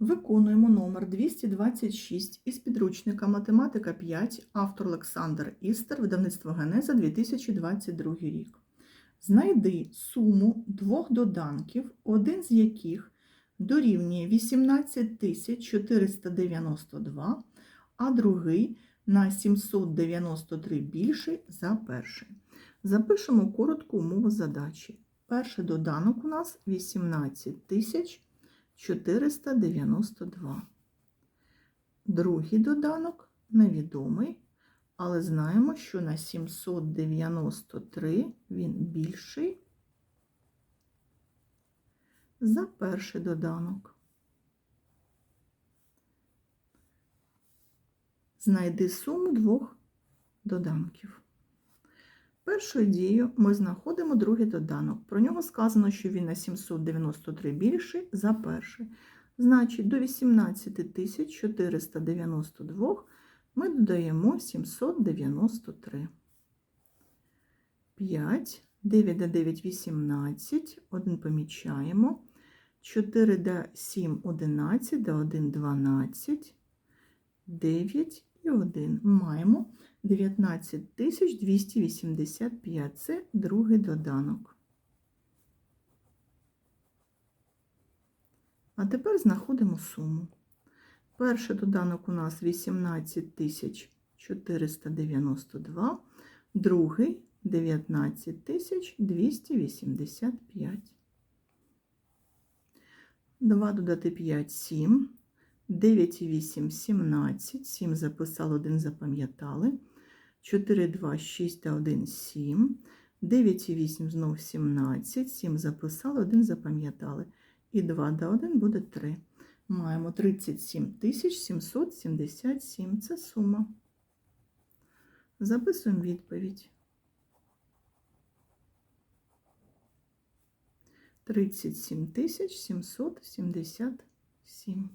Виконуємо номер 226 із підручника Математика 5, автор Олександр Істер, видавництво Генеза 2022 рік. Знайди суму двох доданків, один з яких дорівнює 18492, а другий на 793 більший за перший. Запишемо коротку умову задачі. Перший доданок у нас 18492. Другий доданок невідомий, але знаємо, що на 793 він більший за перший доданок. Знайди суму двох доданків. Першою дією ми знаходимо другий доданок. Про нього сказано, що він на 793 більший за перший. Значить, до 18492 ми додаємо 793. 5, 9 до 9 – 18, 1 помічаємо. 4 до 7 – 11, до 1 – 12, 9 і 1. Маємо 19285. Це другий доданок. А тепер знаходимо суму. Перший доданок у нас 18492, другий 19285. 2 додати 5 – 7. 9 і 8 – 17, 7 записали, 1 запам'ятали. 4, 2, 6 та 1 – 7. 9 і 8 знов 17, 7 записали, 1 запам'ятали. І 2 до 1 буде 3. Маємо 37 777. Це сума. Записуємо відповідь. 37 777.